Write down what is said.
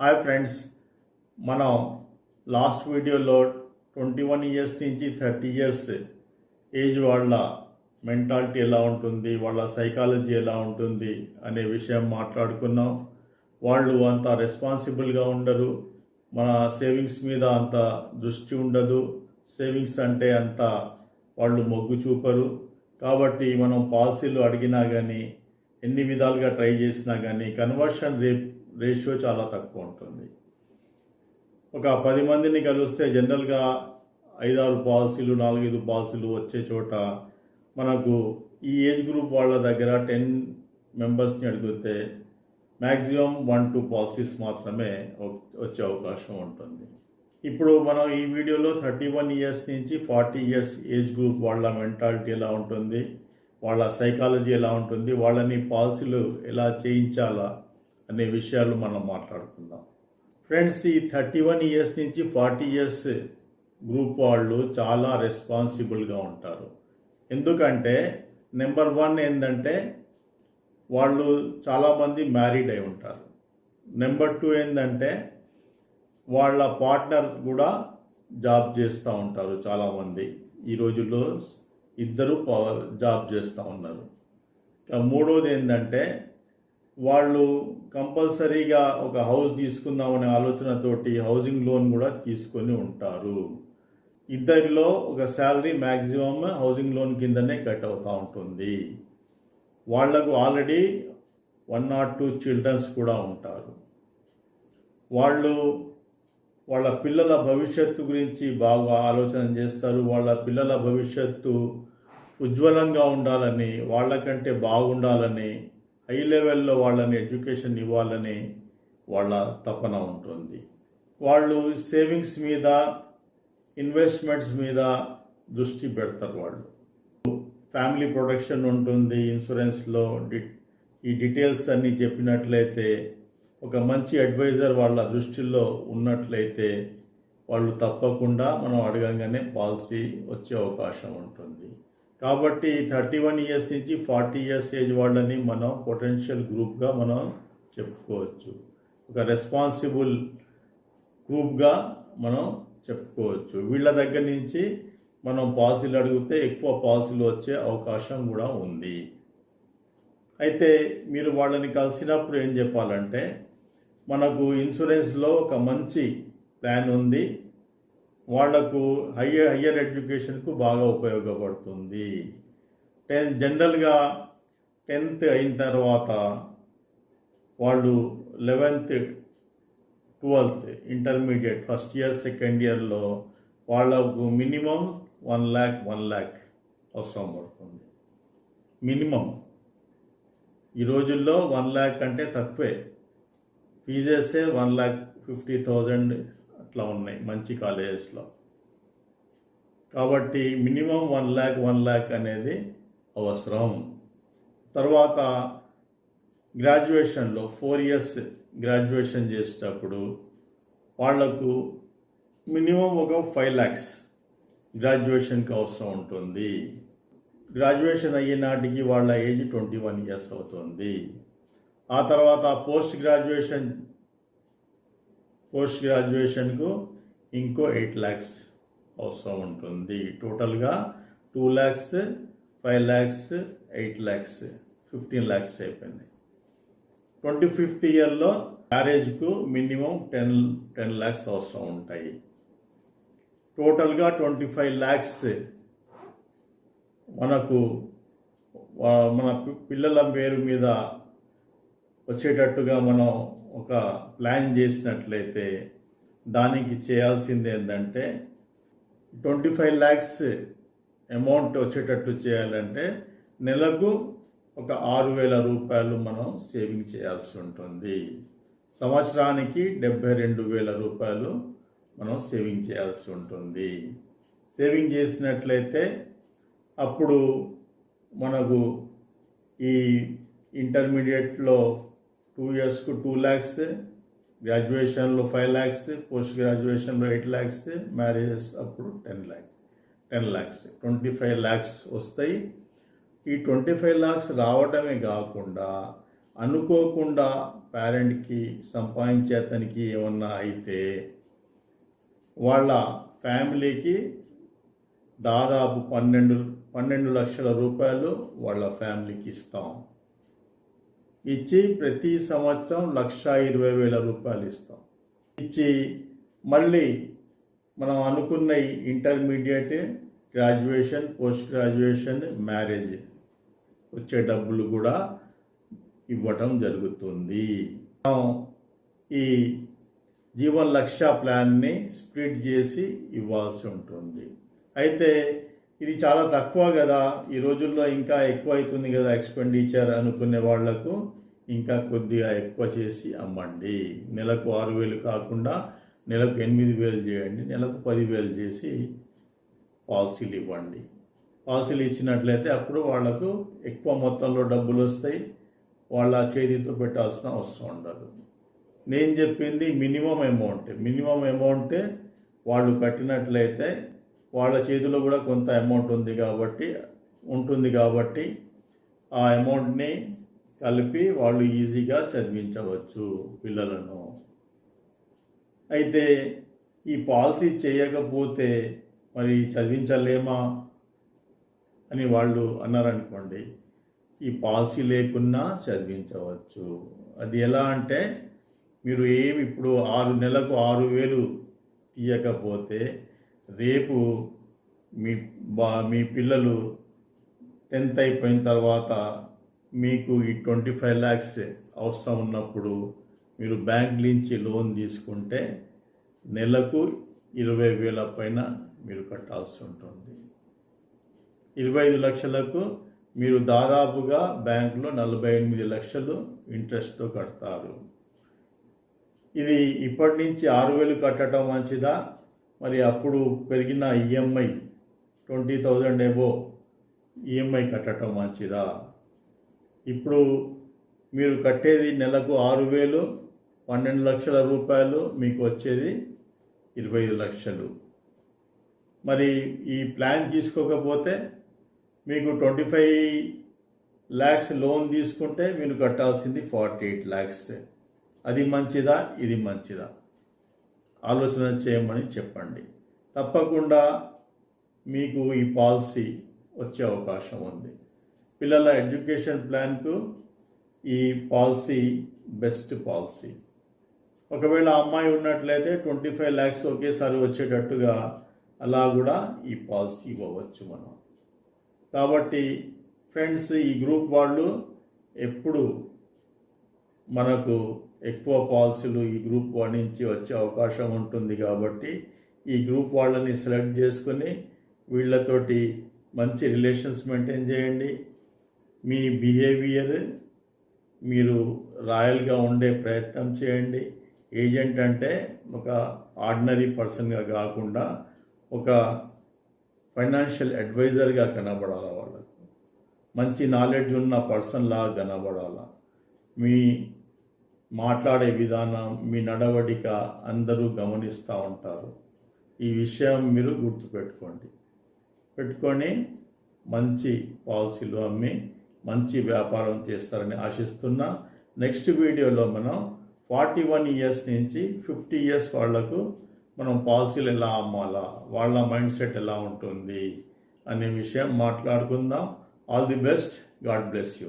Hi friends మనం last వీడియోలో twenty one years నుంచి థర్టీ ఇయర్స్ ఏజ్ వాళ్ళ మెంటాలిటీ ఎలా ఉంటుంది? వాళ్ళ సైకాలజీ ఎలా ఉంటుంది? అనే విషయం మాట్లాడుకున్నాం. వాళ్ళు అంత రెస్పాన్సిబుల్గా ఉండరు. మన సేవింగ్స్ మీద అంత దృష్టి ఉండదు. సేవింగ్స్ అంటే అంత వాళ్ళు మొగ్గు చూపరు. కాబట్టి మనం పాలసీలు అడిగినా కానీ ఎన్ని విధాలుగా ట్రై చేసినా కానీ కన్వర్షన్ రేపు రేషియో చాలా తక్కువ ఉంటుంది. ఒక పది మందిని కలిస్తే జనరల్గా ఐదారు పాలసీలు నాలుగైదు పాలసీలు వచ్చే చోట మనకు ఈ ఏజ్ గ్రూప్ వాళ్ళ దగ్గర టెన్ మెంబర్స్ని అడిగితే మ్యాక్సిమం వన్ టూ పాలసీస్ మాత్రమే వచ్చే అవకాశం ఉంటుంది. ఇప్పుడు మనం ఈ వీడియోలో థర్టీ వన్ ఇయర్స్ నుంచి ఫార్టీ ఇయర్స్ ఏజ్ గ్రూప్ వాళ్ళ మెంటాలిటీ ఎలా ఉంటుంది వాళ్ళ సైకాలజీ ఎలా ఉంటుంది వాళ్ళని పాలసీలు ఎలా చేయించాలా అనే విషయాలు మనం మాట్లాడుకుందాం. ఫ్రెండ్స్ ఈ థర్టీ వన్ ఇయర్స్ నుంచి ఫార్టీ ఇయర్స్ గ్రూప్ వాళ్ళు చాలా రెస్పాన్సిబుల్గా ఉంటారు. ఎందుకంటే నెంబర్ వన్ ఏంటంటే వాళ్ళు చాలామంది మ్యారీడ్ అయి ఉంటారు. నెంబర్ టూ ఏంటంటే వాళ్ళ పార్ట్నర్ కూడా జాబ్ చేస్తూ ఉంటారు చాలామంది ఈ రోజుల్లో ఇద్దరు పవర్ జాబ్ చేస్తూ ఉన్నారు. ఇక మూడోది ఏంటంటే వాళ్ళు కంపల్సరీగా ఒక హౌస్ తీసుకుందామనే ఆలోచనతోటి హౌసింగ్ లోన్ కూడా తీసుకొని ఉంటారు. ఇద్దరిలో ఒక శాలరీ మ్యాక్సిమం హౌసింగ్ లోన్ కిందనే కట్ అవుతూ ఉంటుంది. వాళ్ళకు already one nought two childrens కూడా ఉంటారు. వాళ్ళు వాళ్ళ పిల్లల భవిష్యత్తు గురించి బాగా ఆలోచన చేస్తారు. వాళ్ళ పిల్లల భవిష్యత్తు ఉజ్వలంగా ఉండాలని వాళ్ళకంటే బాగుండాలని హై లెవెల్లో వాళ్ళని ఎడ్యుకేషన్ ఇవ్వాలని వాళ్ళ తపన ఉంటుంది. వాళ్ళు సేవింగ్స్ మీద ఇన్వెస్ట్మెంట్స్ మీద దృష్టి పెడతారు వాళ్ళు. ఫ్యామిలీ ప్రొటెక్షన్ ఉంటుంది ఇన్సూరెన్స్లో డి ఈ డీటెయిల్స్ అన్నీ చెప్పినట్లయితే ఒక మంచి అడ్వైజర్ వాళ్ళ దృష్టిలో ఉన్నట్లయితే వాళ్ళు తప్పకుండా మనం అడగంగానే పాలసీ వచ్చే అవకాశం ఉంటుంది. కాబట్టి థర్టీ వన్ ఇయర్స్ నుంచి ఫార్టీ ఇయర్స్ ఏజ్ వాళ్ళని మనం పొటెన్షియల్ గ్రూప్గా మనం చెప్పుకోవచ్చు. ఒక రెస్పాన్సిబుల్ గ్రూప్గా మనం చెప్పుకోవచ్చు. వీళ్ళ దగ్గర నుంచి మనం పాలసీలు అడిగితే ఎక్కువ పాలసీలు వచ్చే అవకాశం కూడా ఉంది. అయితే మీరు వాళ్ళని కలిసినప్పుడు ఏం చెప్పాలంటే మనకు ఇన్సూరెన్స్లో ఒక మంచి ప్లాన్ ఉంది. వాళ్ళకు హయ్యర్ హయ్యర్ ఎడ్యుకేషన్కు బాగా ఉపయోగపడుతుంది. టెన్ జనరల్గా టెన్త్ అయిన తర్వాత వాళ్ళు eleventh twelfth intermediate first year second ఇయర్లో వాళ్ళకు minimum one lakh one lakh అవసరం పడుతుంది. మినిమం. ఈ రోజుల్లో వన్ ల్యాక్ అంటే తక్కువే. ఫీజెస్సే వన్ ల్యాక్ ఫిఫ్టీ థౌజండ్ ఇట్లా ఉన్నాయి మంచి కాలేజెస్లో. కాబట్టి minimum one lakh one lakh అనేది అవసరం. తర్వాత గ్రాడ్యుయేషన్లో ఫోర్ ఇయర్స్ గ్రాడ్యుయేషన్ చేసేటప్పుడు వాళ్ళకు మినిమం ఒక ఫైవ్ ల్యాక్స్ గ్రాడ్యుయేషన్కి అవసరం ఉంటుంది. గ్రాడ్యుయేషన్ అయ్యే నాటికి వాళ్ళ ఏజ్ ట్వంటీ వన్ ఇయర్స్ అవుతుంది. ఆ తర్వాత పోస్ట్ గ్రాడ్యుయేషన్ పోస్ట్ గ్రాడ్యుయేషన్కు ఇంకో ఎయిట్ ల్యాక్స్ అవసరం ఉంటుంది. టోటల్గా two lakhs five lakhs eight lakhs fifteen lakhs అయిపోయింది. ట్వంటీ ఫిఫ్త్ ఇయర్లో మ్యారేజ్కు మినిమం టెన్ టెన్ ల్యాక్స్ అవసరం ఉంటాయి. టోటల్గా ట్వంటీ ఫైవ్ ల్యాక్స్ మనకు మన పిల్లల పేరు మీద వచ్చేటట్టుగా మనం ఒక ప్లాన్ చేసినట్లయితే దానికి చేయాల్సింది ఏంటంటే ట్వంటీ ఫైవ్ ల్యాక్స్ అమౌంట్ వచ్చేటట్టు చేయాలంటే నెలకు ఒక ఆరు వేల రూపాయలు మనం సేవింగ్ చేయాల్సి ఉంటుంది. సంవత్సరానికి డెబ్బై రెండు వేల రూపాయలు మనం సేవింగ్ చేయాల్సి ఉంటుంది. సేవింగ్ చేసినట్లయితే అప్పుడు మనకు ఈ ఇంటర్మీడియట్లో టూ ఇయర్స్కు టూ ల్యాక్స్ గ్రాడ్యుయేషన్లో ఫైవ్ ల్యాక్స్ పోస్ట్ గ్రాడ్యుయేషన్లో ఎయిట్ ల్యాక్స్ మ్యారేజెస్ అప్పుడు ten lakhs ten lakhs twenty five lakhs వస్తాయి. ఈ ట్వంటీ ఫైవ్ ల్యాక్స్ రావడమే కాకుండా అనుకోకుండా పేరెంట్కి సంపాదించే అతనికి ఏమన్నా అయితే వాళ్ళ ఫ్యామిలీకి దాదాపు పన్నెండు పన్నెండు లక్షల రూపాయలు వాళ్ళ ఫ్యామిలీకి ఇస్తాం. ఇచ్చి ప్రతి సంవత్సరం లక్ష ఇరవై వేల రూపాయలు ఇస్తాం. ఇచ్చి మళ్ళీ మనం అనుకున్న intermediate graduation post graduation marriage వచ్చే డబ్బులు కూడా ఇవ్వటం జరుగుతుంది. మనం ఈ జీవన్ లక్ష్య ప్లాన్ని స్ప్లిట్ చేసి ఇవ్వాల్సి ఉంటుంది. అయితే ఇది చాలా తక్కువ కదా. ఈ రోజుల్లో ఇంకా ఎక్కువ అవుతుంది కదా ఎక్స్పెండిచర్ అనుకునే వాళ్ళకు. ఇంకా కొద్దిగా ఎక్కువ చేసి అమ్మండి. నెలకు ఆరు వేలు కాకుండా నెలకు ఎనిమిది వేలు చేయండి. నెలకు పదివేలు చేసి పాలసీలు ఇవ్వండి. పాలసీలు ఇచ్చినట్లయితే అప్పుడు వాళ్ళకు ఎక్కువ మొత్తంలో డబ్బులు వస్తాయి. వాళ్ళ చేతితో పెట్టాల్సిన అవసరం ఉండదు. నేను చెప్పింది మినిమం అమౌంట్. మినిమం అమౌంటే వాళ్ళు కట్టినట్లయితే వాళ్ళ చేతిలో కూడా కొంత అమౌంట్ ఉంది కాబట్టి ఉంటుంది కాబట్టి ఆ అమౌంట్ని కలిపి వాళ్ళు ఈజీగా చదివించవచ్చు పిల్లలను. అయితే ఈ పాలసీ చేయకపోతే మరి చదివించలేమా అని వాళ్ళు అన్నారనుకోండి ఈ పాలసీ లేకున్నా చదివించవచ్చు. అది ఎలా అంటే మీరు ఏమి ఇప్పుడు ఆరు నెలకు ఆరు వేలు తీయకపోతే రేపు మీ బా మీ పిల్లలు టెన్త్ అయిపోయిన తర్వాత మీకు ఈ ట్వంటీ ఫైవ్ ల్యాక్స్ అవసరం ఉన్నప్పుడు మీరు బ్యాంక్ నుంచి లోన్ తీసుకుంటే నెలకు ఇరవై వేల పైన మీరు కట్టాల్సి ఉంటుంది. ఇరవై ఐదు లక్షలకు మీరు దాదాపుగా బ్యాంకులో నలభై ఎనిమిది లక్షలు ఇంట్రెస్ట్తో కడతారు. ఇది ఇప్పటి నుంచి ఆరు వేలు కట్టడం మంచిదా? మరి అప్పుడు పెరిగిన ఈఎంఐ ట్వంటీ థౌజండ్ ఏవో ఈఎంఐ కట్టడం మంచిదా? ఇప్పుడు మీరు కట్టేది నెలకు ఆరు వేలు పన్నెండు లక్షల రూపాయలు మీకు వచ్చేది ఇరవై ఐదు లక్షలు. మరి ఈ ప్లాన్ తీసుకోకపోతే మీకు ట్వంటీ ఫైవ్ ల్యాక్స్ లోన్ తీసుకుంటే మీరు కట్టాల్సింది ఫార్టీ ఎయిట్ ల్యాక్స్ అది మంచిదా? ఇది మంచిదా? ఆలోచన చేయమని చెప్పండి. తప్పకుండా మీకు ఈ పాలసీ వచ్చే అవకాశం ఉంది. పిల్లల ఎడ్యుకేషన్ ప్లాన్కు ఈ పాలసీ బెస్ట్ పాలసీ. ఒకవేళ అమ్మాయి ఉన్నట్లయితే ట్వంటీ ఫైవ్ ల్యాక్స్ ఒకేసారి వచ్చేటట్టుగా అలా కూడా ఈ పాలసీ ఇవ్వవచ్చు మనం. కాబట్టి ఫ్రెండ్స్ ఈ గ్రూప్ వాళ్ళు ఎప్పుడు మనకు ఎక్కువ పాలసీలు ఈ గ్రూప్ వాళ్ళ నుంచి వచ్చే అవకాశం ఉంటుంది కాబట్టి ఈ గ్రూప్ వాళ్ళని సెలెక్ట్ చేసుకుని వీళ్ళతోటి మంచి రిలేషన్స్ మెయింటైన్ చేయండి. మీ బిహేవియర్ మీరు రాయల్గా ఉండే ప్రయత్నం చేయండి. ఏజెంట్ అంటే ఒక ఆర్డినరీ పర్సన్గా కాకుండా ఒక ఫైనాన్షియల్ అడ్వైజర్గా కనబడాల వాళ్ళకు? మంచి నాలెడ్జ్ ఉన్న పర్సన్లా కనబడాలా? మీ మాట్లాడే విధానం మీ నడవడిక అందరూ గమనిస్తూ ఉంటారు. ఈ విషయం మీరు గుర్తుపెట్టుకోండి. పెట్టుకొని మంచి పాలసీలు అమ్మి మంచి వ్యాపారం చేస్తారని ఆశిస్తున్నా నెక్స్ట్ వీడియోలో మనం ఫార్టీ వన్ ఇయర్స్ నుంచి ఫిఫ్టీ ఇయర్స్ వాళ్ళకు మనం పాలసీలు ఎలా అమ్మాలా వాళ్ళ మైండ్ సెట్ ఎలా ఉంటుంది అనే విషయం మాట్లాడుకుందాం. All the best. God bless you.